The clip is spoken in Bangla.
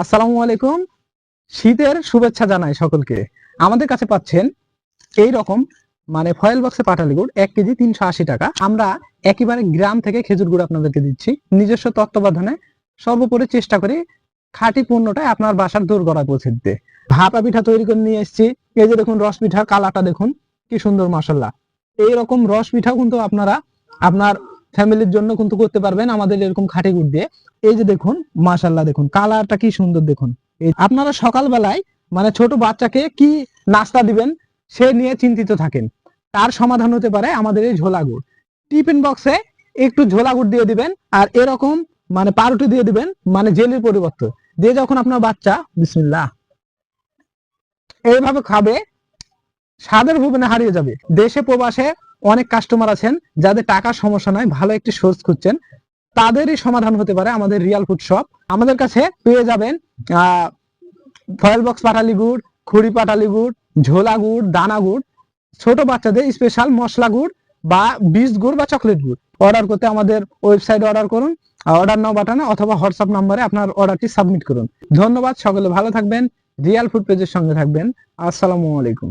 আসসালামু আলাইকুম। শীতের শুভেচ্ছা জানাই সকলকে। আমাদের কাছে পাচ্ছেন এই রকম মানে ফয়েল বক্সে পাটালি গুড়, এক কেজি তিনশো আশি টাকা। আমরা একেবারে গ্রাম থেকে খেজুর গুড় আপনাদেরকে দিচ্ছি। নিজস্ব তত্ত্বাবধানে সর্বোপরি চেষ্টা করি খাঁটি পণ্যটাই আপনার বাসার দূর গড়ায় পৌঁছে দিতে। ভাপা পিঠা তৈরি করে নিয়ে এসেছি। এই যে দেখুন রস পিঠার কালাটা দেখুন, কি সুন্দর মশলা এইরকম রস পিঠাও কিন্তু আপনারা, আপনার ফ্যামিলির জন্য কিন্তু করতে পারবেন আমাদের এরকম খাঁটি গুড় দিয়ে। এই যে দেখুন মাশাল্লাহ দেখুন, কালারটা কি সুন্দর দেখুন। আপনারা সকালবেলায় মানে ছোট বাচ্চাকে কি নাস্তা দিবেন, সে নিয়ে চিন্তিত থাকেন। তার সমাধান হতে পারে আমাদের এই ঝোলা গুড়। টিফিন বক্সে একটু ঝোলা গুড় দিয়ে দিবেন আর এরকম মানে পাউরুটি দিয়ে দিবেন মানে জেলির পরিবর্তে। দিয়ে যখন আপনার বাচ্চা, বিসমিল্লাহ, এইভাবে খাবে, স্বাদের ভুবনে হারিয়ে যাবে। দেশে, প্রবাসে অনেক কাস্টমার আছেন, যাদের টাকার সমস্যা নাই, ভালো একটি সোর্স খুঁজছেন, তাদেরই সমাধান হতে পারে আমাদের রিয়াল ফুড শপ আমাদের কাছে পেয়ে যাবেন ফয়েল বক্স পাটালি গুড়, খুঁড়ি পাটালি গুড়, ঝোলা গুড়, দানা গুড়, ছোট বাচ্চাদের স্পেশাল মশলা গুড় বা বীজ গুড় বা চকলেট গুড়। অর্ডার করতে আমাদের ওয়েবসাইটে অর্ডার করুন অর্ডার নাও বাটনে অথবা হোয়াটসঅ্যাপ নাম্বারে আপনার অর্ডারটি সাবমিট করুন। ধন্যবাদ, সকলে ভালো থাকবেন রিয়াল ফুড পেজের সঙ্গে থাকবেন। আসসালামু আলাইকুম।